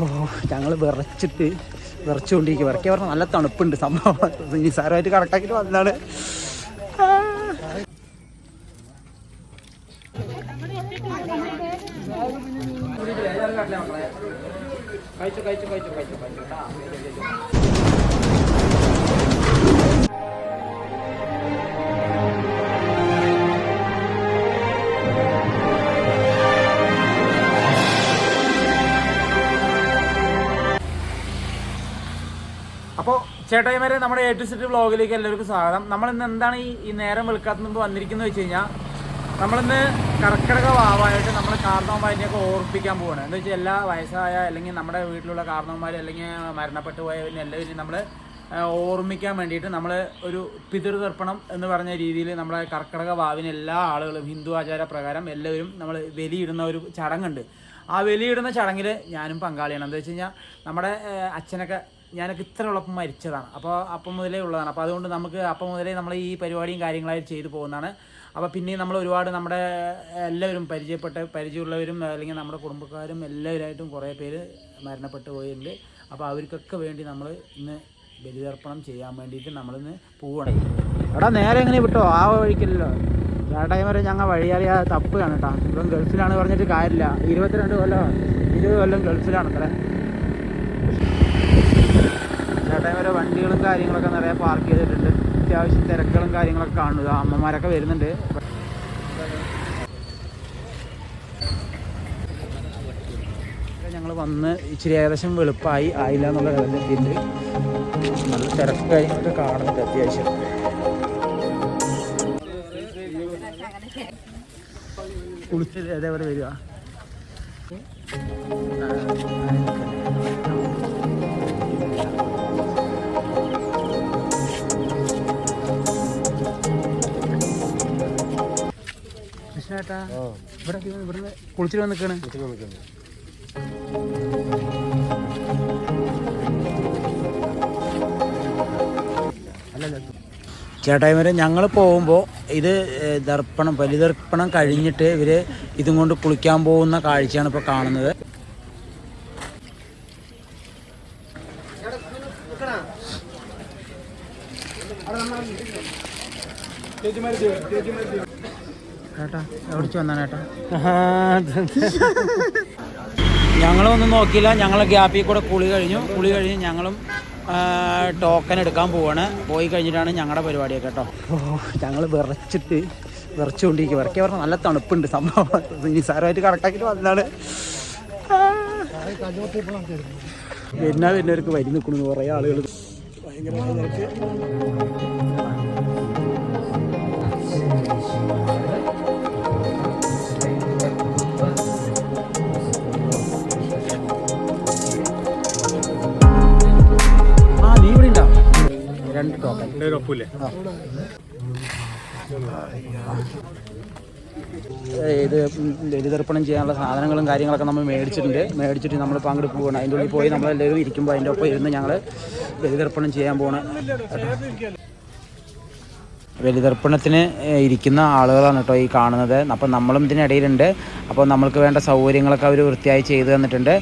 ഓ ഞങ്ങൾ വിറച്ചിട്ട് വിറച്ചുകൊണ്ടിരിക്കുക വിറക്കിയ പറഞ്ഞാൽ നല്ല തണുപ്പുണ്ട്. സംഭവം ഇനി കണക്കാക്കിയിട്ട് വന്നതാണ് കഴിച്ചു കഴിച്ചു കഴിച്ചു കഴിച്ചു കഴിച്ചു കഴിച്ചോ ചേട്ടായിമാരെ നമ്മുടെ എ ടു സെറ്റ് വ്ളോഗിലേക്ക് എല്ലാവർക്കും സ്വാഗതം. നമ്മൾ ഇന്ന് എന്താണ് ഈ ഈ നേരം വെളുക്കാത്ത മുമ്പ് വന്നിരിക്കുന്നത് വെച്ച് കഴിഞ്ഞാൽ നമ്മളിന്ന് കർക്കിടക വാവായിട്ട് നമ്മൾ കാർന്നവന്മാരിനെയൊക്കെ ഓർപ്പിക്കാൻ പോവാണ്. എന്താ വെച്ചാൽ എല്ലാ വയസ്സായ അല്ലെങ്കിൽ നമ്മുടെ വീട്ടിലുള്ള കാർന്നവന്മാർ അല്ലെങ്കിൽ മരണപ്പെട്ടു പോയവരും എല്ലാവരും നമ്മൾ ഓർമ്മിക്കാൻ വേണ്ടിയിട്ട് നമ്മൾ ഒരു പിതൃതർപ്പണം എന്ന് പറഞ്ഞ രീതിയിൽ നമ്മളെ കർക്കിടക വാവിന് എല്ലാ ആളുകളും ഹിന്ദു ആചാര പ്രകാരം എല്ലാവരും നമ്മൾ ബലിയിടുന്ന ഒരു ചടങ്ങുണ്ട്. ആ ബലിയിടുന്ന ചടങ്ങിൽ ഞാനും പങ്കാളിയാണ്. എന്താ വെച്ച് കഴിഞ്ഞാൽ നമ്മുടെ അച്ഛനൊക്കെ ഞാനൊക്കെ ഇത്ര ഉള്ളപ്പം മരിച്ചതാണ്. അപ്പോൾ അപ്പം മുതലേ ഉള്ളതാണ്. അപ്പോൾ അതുകൊണ്ട് നമുക്ക് അപ്പം മുതലേ നമ്മൾ ഈ പരിപാടിയും കാര്യങ്ങളായിട്ട് ചെയ്തു പോകുന്നതാണ്. അപ്പോൾ പിന്നെയും നമ്മൾ ഒരുപാട് നമ്മുടെ എല്ലാവരും പരിചയപ്പെട്ട പരിചയമുള്ളവരും അല്ലെങ്കിൽ നമ്മുടെ കുടുംബക്കാരും എല്ലാവരായിട്ടും കുറേ പേര് മരണപ്പെട്ടു പോയിട്ടുണ്ട്. അപ്പോൾ അവർക്കൊക്കെ വേണ്ടി നമ്മൾ ഇന്ന് ബലിതർപ്പണം ചെയ്യാൻ വേണ്ടിയിട്ട് നമ്മളിന്ന് പോവുകയാണ് എടാ നേരെ എങ്ങനെ വിട്ടോ? ആ വഴിക്കല്ലോ ടൈം വരെ ഞങ്ങൾ വഴിയറിയാ തപ്പുകയാണ് കേട്ടോ ഇപ്പം ഗൾഫിലാണ് പറഞ്ഞിട്ട് കാര്യമില്ല. ഇരുപത്തിരണ്ട് കൊല്ലം ഇരുപത് കൊല്ലം ഗൾഫിലാണ് അത്ര ചേട്ടായി വരെ വണ്ടികളും കാര്യങ്ങളൊക്കെ നിറയെ പാർക്ക് ചെയ്തിട്ടുണ്ട്. അത്യാവശ്യം തിരക്കുകളും കാര്യങ്ങളൊക്കെ കാണുക അമ്മമാരൊക്കെ വരുന്നുണ്ട്. ഞങ്ങൾ വന്ന് ഇച്ചിരി ഏകദേശം വെളുപ്പായി. ആയില്ല എന്നുള്ള കാര്യത്തിന്റെ നല്ല തിരക്ക് കാര്യങ്ങളൊക്കെ കാണുന്നുണ്ട് അത്യാവശ്യം. കുളിച്ച് അതേപോലെ വരിക. കൃഷ്ണേട്ടാ ഇവിടെ ഇവിടുന്ന് കുളിച്ചിട്ട് വന്ന് നിൽക്കണ് ചേട്ടായിമാരെ ഞങ്ങൾ പോകുമ്പോൾ ഇത് ദർപ്പണം ബലിതർപ്പണം കഴിഞ്ഞിട്ട് ഇവർ ഇതും കൊണ്ട് കുളിക്കാൻ പോകുന്ന കാഴ്ചയാണ് ഇപ്പോൾ കാണുന്നത്. എവിടേക്ക് വന്നാണ് ചേട്ടാ ഞങ്ങളൊന്നും നോക്കിയില്ല. ഞങ്ങൾ ഗ്യാപ്പിൽ കൂടെ കുളി കഴിഞ്ഞു. കുളി കഴിഞ്ഞ് ഞങ്ങളും ടോക്കൺ എടുക്കാൻ പോവാണ്. പോയി കഴിഞ്ഞിട്ടാണ് ഞങ്ങളുടെ പരിപാടിയൊക്കെ കേട്ടോ. ഓ ഞങ്ങൾ വിറച്ചിട്ട് വിറച്ചുകൊണ്ടിരിക്കുക വിറക്കി പറഞ്ഞാൽ നല്ല തണുപ്പുണ്ട്. സംഭവം നിസാരമായിട്ട് കണക്കാക്കിയിട്ട് വന്നതാണ്. പിന്നെ പിന്നെ അവർക്ക് വരി നിൽക്കുന്നു കുറേ ആളുകൾ ഭയങ്കരമായ ഇത് ബലിതർപ്പണം ചെയ്യാനുള്ള സാധനങ്ങളും കാര്യങ്ങളൊക്കെ നമ്മൾ മേടിച്ചിട്ടുണ്ട്. മേടിച്ചിട്ട് നമ്മൾ അങ്ങോട്ട് പോകണം അതിന്റെ ഉള്ളിൽ പോയി നമ്മളെല്ലാവരും ഇരിക്കുമ്പോൾ അതിന്റെ ഒപ്പം ഇരുന്ന് ഞങ്ങൾ ബലിതർപ്പണം ചെയ്യാൻ പോകണം ബലിതർപ്പണത്തിന് ഇരിക്കുന്ന ആളുകളാണ് കേട്ടോ ഈ കാണുന്നത്. അപ്പം നമ്മളും ഇതിനിടയിലുണ്ട്. അപ്പോൾ നമ്മൾക്ക് വേണ്ട സൗകര്യങ്ങളൊക്കെ അവർ വൃത്തിയായി ചെയ്തു തന്നിട്ടുണ്ട്.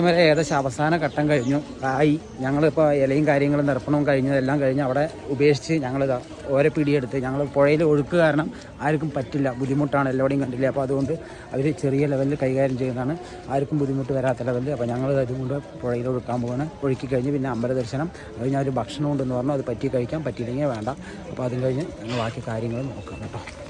അതേമാതിരി ഏകദേശം അവസാന ഘട്ടം കഴിഞ്ഞു. ആയി. ഞങ്ങളിപ്പോൾ ഇലയും കാര്യങ്ങളും നിർപ്പണവും കഴിഞ്ഞു എല്ലാം കഴിഞ്ഞ് അവിടെ ഉപേക്ഷിച്ച് ഞങ്ങൾ ഓരോ പിടിയെടുത്ത് ഞങ്ങൾ പുഴയിൽ ഒഴുക്ക് കാരണം ആർക്കും പറ്റില്ല. ബുദ്ധിമുട്ടാണ്. എല്ലാവരുടെയും കണ്ടില്ല? അപ്പോൾ അതുകൊണ്ട് അവർ ചെറിയ ലെവലിൽ കൈകാര്യം ചെയ്യുന്നതാണ്. ആർക്കും ബുദ്ധിമുട്ട് വരാത്ത ലെവലിൽ അപ്പോൾ ഞങ്ങൾ അതുകൊണ്ട് പുഴയിൽ ഒഴുക്കാൻ പോവാണ്. ഒഴുക്കി കഴിഞ്ഞ് പിന്നെ അമ്പല ദർശനം. ഒരു ഭക്ഷണം ഉണ്ടെന്ന് പറഞ്ഞു. അത് പറ്റി കഴിക്കാം. പറ്റിയില്ലെങ്കിൽ വേണ്ട. അപ്പോൾ അതും കഴിഞ്ഞ് ഞങ്ങൾ ബാക്കി കാര്യങ്ങൾ നോക്കാം കേട്ടോ.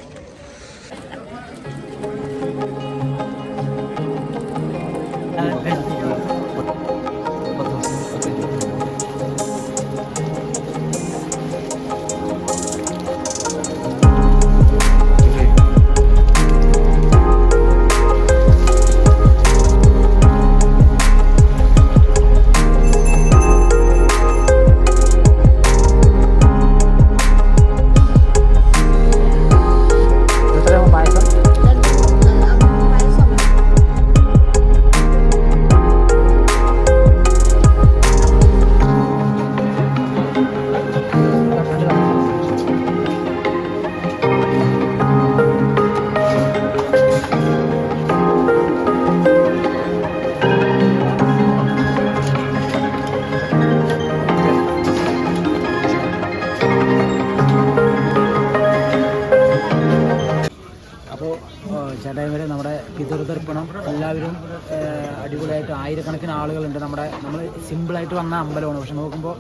ആയിരക്കണക്കിന് ആളുകളുണ്ട്. നമ്മുടെ നമ്മൾ സിമ്പിളായിട്ട് വന്ന അമ്പലമാണ്. പക്ഷെ നോക്കുമ്പോൾ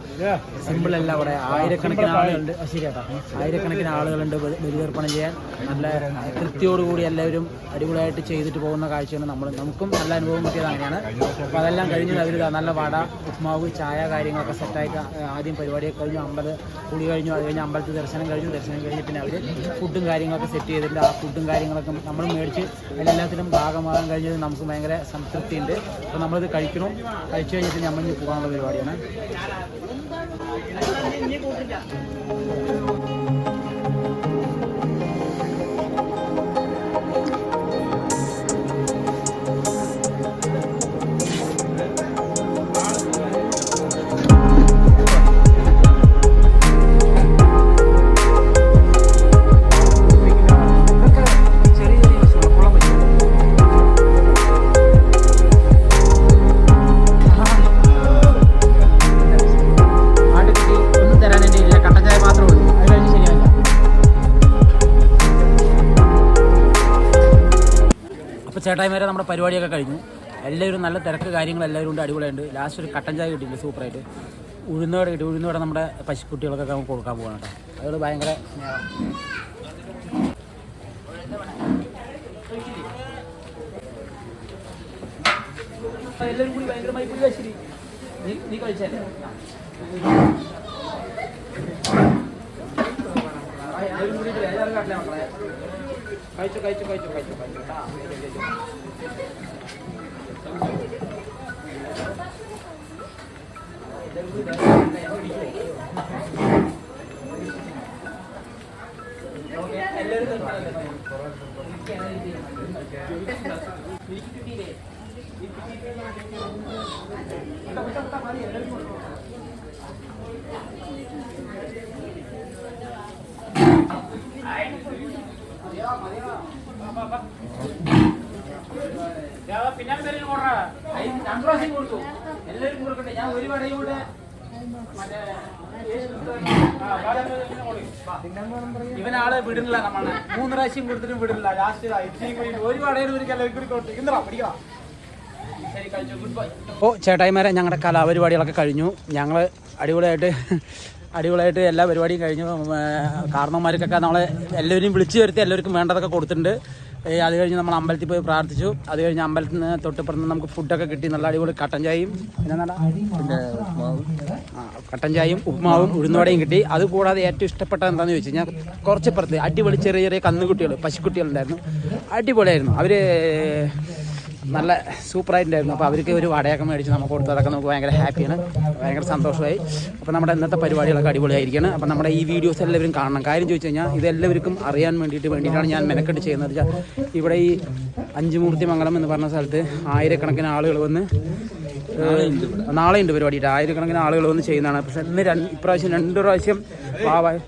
സിമ്പിൾ അല്ല അവിടെ. ആയിരക്കണക്കിന് ആളുകളുണ്ട്. ശരിയാട്ടോ ആയിരക്കണക്കിന് ആളുകളുണ്ട് ബലി- ബലിതർപ്പണം ചെയ്യാൻ. നല്ല തൃപ്തിയോടുകൂടി എല്ലാവരും അടിപൊളിയായിട്ട് ചെയ്തിട്ട് പോകുന്ന കാഴ്ചയാണ് നമ്മൾ നമുക്കും നല്ല അനുഭവം കിട്ടിയത് അങ്ങനെയാണ്. അപ്പോൾ അതെല്ലാം കഴിഞ്ഞ് അവർ നല്ല വട ഉപ്മാവ് ചായ കാര്യങ്ങളൊക്കെ സെറ്റായിട്ട് ആദ്യം പരിപാടിയൊക്കെ കഴിഞ്ഞു. അമ്പലം കുളി കഴിഞ്ഞു. അത് കഴിഞ്ഞ് അമ്പലത്തിൽ ദർശനം കഴിഞ്ഞു. ദർശനം കഴിഞ്ഞ് പിന്നെ അവർ ഫുഡും കാര്യങ്ങളൊക്കെ സെറ്റ് ചെയ്തിട്ടുണ്ട്. ആ ഫുഡും കാര്യങ്ങളൊക്കെ നമ്മൾ മേടിച്ച് എല്ലാത്തിനും ഭാഗമാകാൻ കഴിഞ്ഞത് നമുക്ക് ഭയങ്കര സംതൃപ്തി ഉണ്ട് അപ്പോൾ നമ്മളിത് കഴിക്കണം. കഴിച്ചു കഴിഞ്ഞിട്ട് ഇനി പോകാനുള്ള പരിപാടിയാണ്. അപ്പോൾ വരെ നമ്മുടെ പരിപാടിയൊക്കെ കഴിഞ്ഞു. എല്ലാവരും നല്ല തിരക്ക് കാര്യങ്ങൾ എല്ലാവരും ഉണ്ട് അടിപൊളിയുണ്ട് ലാസ്റ്റ് ഒരു കട്ടൻ ചായ കിട്ടിയില്ല സൂപ്പറായിട്ട്. ഉഴുന്നോടെ കിട്ടി. ഉഴുന്നോടെ നമ്മുടെ പശുക്കുട്ടികൾക്കൊക്കെ നമുക്ക് കൊടുക്കാൻ പോകണം കേട്ടോ. അതുകൊണ്ട് ഭയങ്കര. എല്ലാവരും കൂടി ഭയങ്കരമായി കൂടി ശരി നീ നീ കഴിച്ചല്ലേ ആ, എല്ലാവരും കൂടിയിട്ട് എല്ലാവരും കാട്ടിലെ മക്കളെ കഴിച്ചു കഴിച്ചു കഴിച്ചു കഴിച്ചു കഴിച്ചു കേട്ടാ ഞാൻ ഒരു വടയും ഇവനാളെ വിടുന്നില്ല നമ്മളെ. മൂന്ന് പ്രാവശ്യം കൊടുത്തിട്ടും വിടുന്നില്ല. ലാസ്റ്റ് ഒരു വടയിൽ ഒരു കൂടി ചേട്ടായിമാരെ ഞങ്ങളുടെ കലാപരിപാടികളൊക്കെ കഴിഞ്ഞു. ഞങ്ങൾ അടിപൊളിയായിട്ട് അടിപൊളിയായിട്ട് എല്ലാ പരിപാടിയും കഴിഞ്ഞു. കാരണവന്മാർക്കൊക്കെ നമ്മളെ എല്ലാവരെയും വിളിച്ചു വരുത്തി എല്ലാവർക്കും വേണ്ടതൊക്കെ കൊടുത്തിട്ടുണ്ട്. അത് കഴിഞ്ഞ് നമ്മൾ അമ്പലത്തിൽ പോയി പ്രാർത്ഥിച്ചു. അത് കഴിഞ്ഞ് അമ്പലത്തിൽ നിന്ന് തൊട്ടിപ്പുറത്ത് നമുക്ക് ഫുഡൊക്കെ കിട്ടി. നല്ല അടിപൊളി കട്ടൻ ചായയും പിന്നെ കട്ടൻ ചായയും ഉപ്മാവും ഉഴുന്നുവടയും കിട്ടി. അതുകൂടാതെ ഏറ്റവും ഇഷ്ടപ്പെട്ട എന്താണെന്ന് ചോദിച്ചു കഴിഞ്ഞാൽ കുറച്ച് പുറത്ത് അടിപൊളി ചെറിയ ചെറിയ കന്നുകുട്ടികൾ പശുക്കുട്ടികളുണ്ടായിരുന്നു. അടിപൊളിയായിരുന്നു. അവർ നല്ല സൂപ്പറായിട്ടുണ്ടായിരുന്നു. അപ്പോൾ അവർക്ക് ഒരു വടയൊക്കെ മേടിച്ച് നമുക്ക് കൊടുത്തു അതൊക്കെ നമുക്ക് ഭയങ്കര ഹാപ്പിയാണ് ഭയങ്കര സന്തോഷമായി. അപ്പോൾ നമ്മുടെ ഇന്നത്തെ പരിപാടികളൊക്കെ അടിപൊളിയായിരിക്കുകയാണ് അപ്പോൾ നമ്മുടെ ഈ വീഡിയോസ് എല്ലാവരും കാണണം. കാര്യം ചോദിച്ചു കഴിഞ്ഞാൽ ഇതെല്ലാവർക്കും അറിയാൻ വേണ്ടിയിട്ട് വേണ്ടിയിട്ടാണ് ഞാൻ മെനക്കെട്ട് ചെയ്യുന്നത്. വെച്ചാൽ ഇവിടെ ഈ അഞ്ചുമൂർത്തി മംഗളം എന്ന് പറഞ്ഞ സ്ഥലത്ത് ആയിരക്കണക്കിന് ആളുകൾ വന്ന് നാളെ ഉണ്ട് പരിപാടിയിട്ട്. ആയിരക്കണക്കിന് ആളുകൾ വന്ന് ചെയ്യുന്നതാണ്. പക്ഷെ ഇന്ന് രണ്ട് ഇപ്രാവശ്യം രണ്ട് പ്രാവശ്യം പാവായ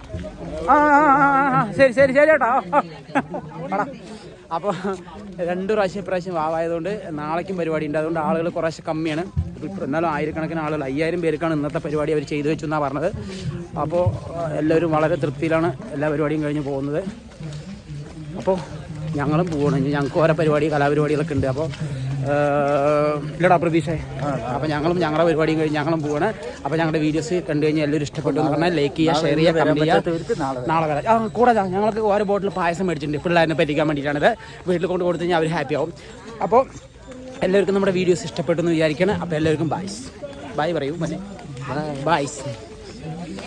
ആ ശരി ശരി ശരി കേട്ടോ അപ്പോൾ രണ്ട് പ്രാവശ്യം ഇപ്രാവശ്യം വാവായതുകൊണ്ട് നാളേക്കും പരിപാടി ഉണ്ട്. അതുകൊണ്ട് ആളുകൾ കുറേശ്ശെ കമ്മിയാണ്. എന്നാലും ആയിരക്കണക്കിന് ആളുകൾ അയ്യായിരം പേർക്കാണ് ഇന്നത്തെ പരിപാടി അവർ ചെയ്തു വെച്ചു എന്നാണ് പറഞ്ഞത്. അപ്പോൾ എല്ലാവരും വളരെ തൃപ്തിയിലാണ് എല്ലാ പരിപാടിയും കഴിഞ്ഞ് പോകുന്നത്. അപ്പോൾ ഞങ്ങളും പോകണം ഞങ്ങൾക്ക് ഓരോ പരിപാടി കലാപരിപാടികളൊക്കെ ഉണ്ട്. അപ്പോൾ ഇല്ലടാ പ്രതീക്ഷ. അപ്പോൾ ഞങ്ങളും ഞങ്ങളുടെ പരിപാടിയും കഴിഞ്ഞ് ഞങ്ങളും പോവാണ്. അപ്പോൾ ഞങ്ങളുടെ വീഡിയോസ് കണ്ടു കഴിഞ്ഞാൽ എല്ലാവരും ഇഷ്ടപ്പെട്ടു എന്ന് പറഞ്ഞാൽ ലൈക്ക് ചെയ്യുക ഷെയർ ചെയ്യുക കമന്റ് ചെയ്യുക നാളെ വരാം. ആ കൂടെ ഞങ്ങൾക്ക് ഓരോ ബോട്ടിൽ പായസം മേടിച്ചിട്ടുണ്ട്. പിള്ളേരെ പറ്റിക്കാൻ വേണ്ടിയിട്ടാണിത്. വീട്ടിൽ കൊണ്ട് കൊടുത്തു കഴിഞ്ഞാൽ അവർ ഹാപ്പി ആവും. അപ്പോൾ എല്ലാവർക്കും നമ്മുടെ വീഡിയോസ് ഇഷ്ടപ്പെട്ടു എന്ന് വിചാരിക്കണം. അപ്പോൾ എല്ലാവർക്കും ബായ്സ് ബായ് പറയൂ മനെ. ബായ്സ്